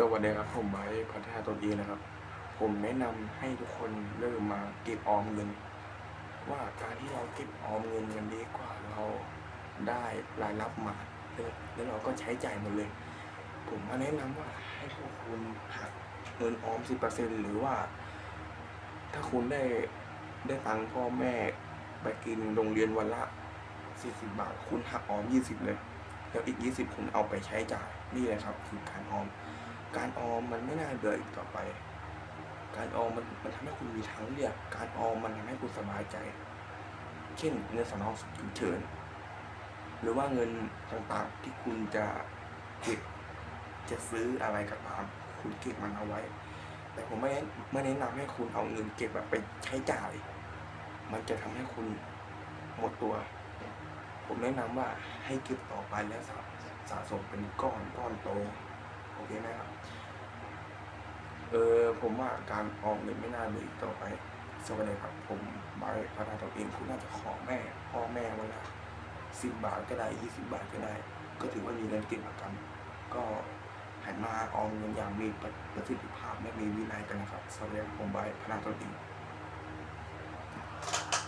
สวัสดีครับผมไบร์ทพัฒนาตัวเองนะครับ ผมแนะนำให้ทุกคนเริ่มมาเก็บออมเงิน ว่าการที่เราเก็บออมเงินมันดีกว่าเราได้รายรับมาแล้วเราก็ใช้จ่ายหมดเลย ผมมาแนะนำว่าให้พวกคุณหักเงินออม10%หรือว่า ถ้าคุณได้ได้ตังค์พ่อแม่ไปกินโรงเรียนวันละ40บาท คุณหักออม20เลย แล้วอีก20คุณเอาไปใช้จ่ายนี่แหละครับ คือการออม การออมมันไม่น่าเบื่ออีกต่อไป การออมมันมันทำให้คุณมีทางเลือก การออมมันทำให้คุณสบายใจ เช่นเงินสำรองฉุกเฉิน หรือว่าเงินต่างๆที่คุณจะเก็บจะซื้ออะไรก็ตาม คุณเก็บมันเอาไว้ แต่ผมไม่ไม่แนะนำให้คุณเอาเงินเก็บแบบไปใช้จ่าย มันจะทำให้คุณหมดตัว ผมแนะนำว่าให้เก็บต่อไปและสะสะสมเป็นก้อนก้อนโต เคไหมครับ เออผมว่าการออมเงินไม่น่าเลยอีต่อไป สวัสดีครับ ผมบายพัฒนาตัวเองคุณน่าจะขอแม่ พ่อแม่วันละสิบบาทก็ได้ยี่สิบบาทก็ได้ ก็ถือว่ามีเงินเก็บประกัน ก็หันมาออมเงินอย่างมีประสิทธิภาพและมีวินัยกันนะครับสวัสดีครับผมบายพัฒนาตัวเอง